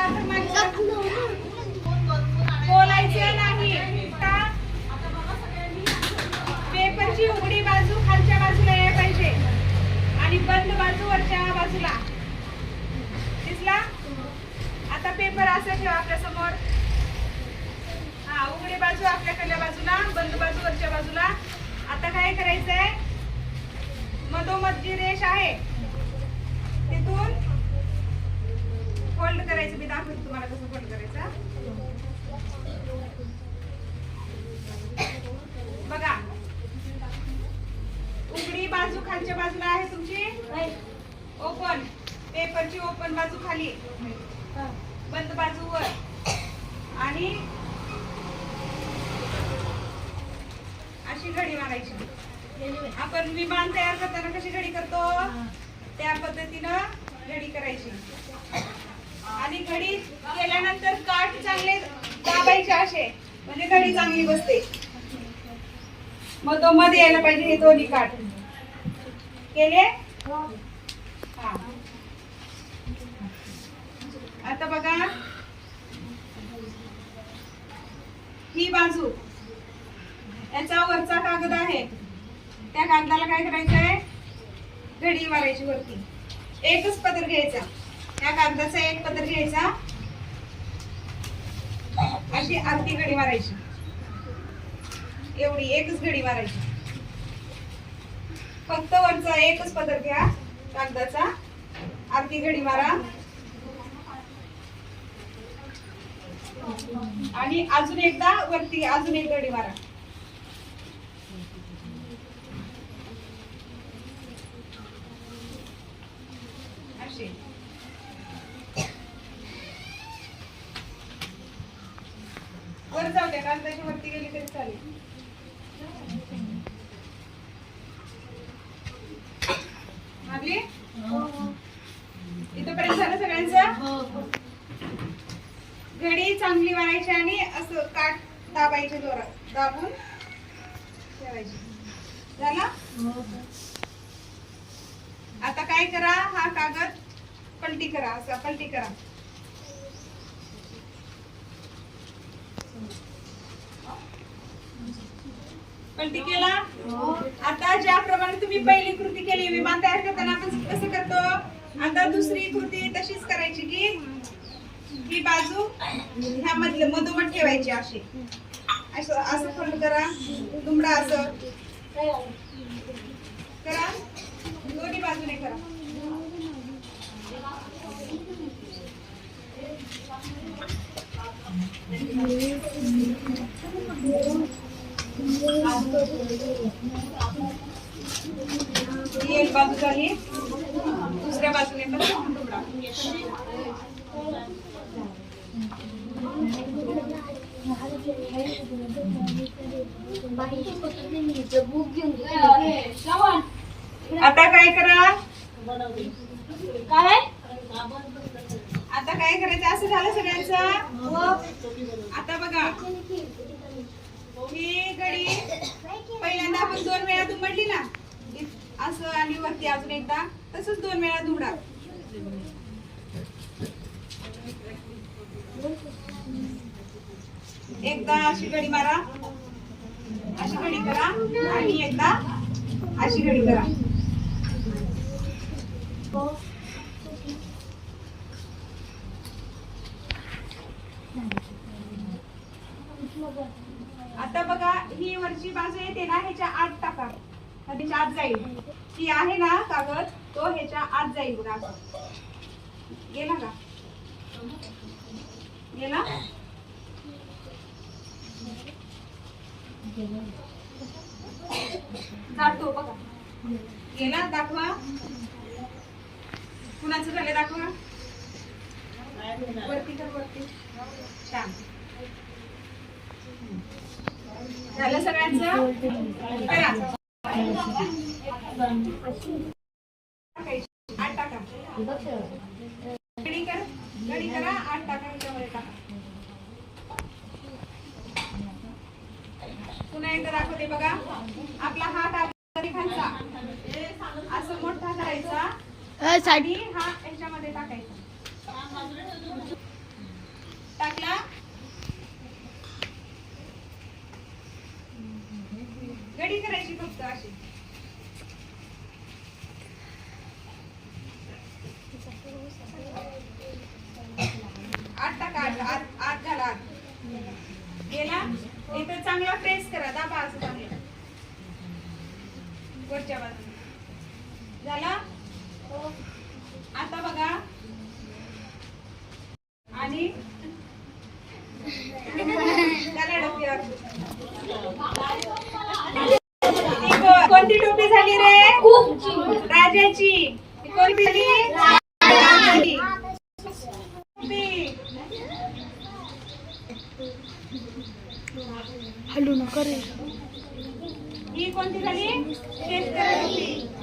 तातर बोलायचं नाही. का पेपरची उघडी बाजू खालच्या बाजूला यायला पाहिजे. आणि बंद बाजू वरच्या बाजूला. दिसला? आता पेपर असं ठेवा आपल्यासमोर. हा उघडी बाजू आपल्याकडल्या बाजूला बंद बाजू वरच्या बाजूला. आता काय करायचंय? मधोमध जी रेष आहे तिथून फोल्ड करायचं मी दाखवते तुम्हाला कसं फोल्ड करायचं. बघा. उघडी बाजू खालच्या बाजूला आहे तुमची? ओपन पेपरची ओपन बाजू खाली. बंद बाजू वर. आणि अशी घडी मारायची. आपण विमान तयार करताना कशी घडी करतो? त्या पद्धतीनं घडी करायची. आणि घडी केल्यानंतर काठ चांगले दाबायचे असे. म्हणजे घडी चांगली बसते. मग तो मध्ये यायला पाहिजे हे दोन्ही काठ. केले? हा. आता बघा. ही बाजू. याचा वरचा कागद आहे. त्या कागदाला काय करायचं आहे घडी मारायची वरती. एकच पदर घ्यायचा. त्या कागदाचा एक पत्र घ्यायचा. अशी अर्धी घडी मारायची. एवढी एकच घडी मारायची. फक्त वरचा एकच पदर घ्या. कागदाचा. अर्धी घडी मारा. आणि अजून एकदा वरती अजून एक घडी मारा अशी वर जाऊ द्या कागदाची वरती गेली तरी चालेल. मारली इथपर्यंत झालं सगळ्यांचं? घडी चांगली मारायची आणि असं काट दाबायचे जोरात. दाबून ठेवायची. झाला? आता काय करा? हा कागद पलटी करा असा पलटी करा. पलटी केला? आता ज्याप्रमाणे तुम्ही पहिली कृती केली विमान तयार करताना आपण कसं करतो? आता दुसरी कृती तशीच करायची की ही बाजू ह्या मधलं मधोमध ठेवायची अशी. असं असं फोल्ड करा. दुमडा असं. करा. दोन्ही बाजूने करा ही एक बाजू झाली दुसऱ्या बाजूने पण. आता काय करा? काय आता काय करायचं? असं झालं सगळ्यांचं? आता बघा ही गडी पहिल्यांदा आपण दोन वेळा दुमडली ना इ- असं आणि वरती अजून एकदा तसंच दोन वेळा धुडा. एकदा अशी घडी मारा अशी घडी करा आणि एकदा अशी घडी करा. आता बघा ही वरची बाजू येते ना ह्याच्या आत टाका. हा आत जाईल. ती आहे ना कागद तो ह्याच्या आत जाईल बघा गेला का? गेला? जातो बघा. गेला? दाखवा. कुणाचं झालं दाखवा? वरती तर वरती. छान. झालं सगळ्यांचं? करा. आठ टाका गडी कर गडी करा आठ टाका ह्याच्यामध्ये टाका पुन्हा एकदा दाखवते बघा आपला हात आतमध्ये खालचा असं मोठा करायचा आणि हा ह्याच्यामध्ये टाकायचा. टाकला. घडी करायची फक्त अशी आत टाका आत आत आत घाला आत. गेला इथं चांगला प्रेस करा दाबा असं चांगलं वरच्या बाजूने. झाला? आता बघा. आणि? कोणती टोपी झाली रे? राजाची. कोणती झाली? हलू नका रे. ही कोणती झाली शेतकरी टोपी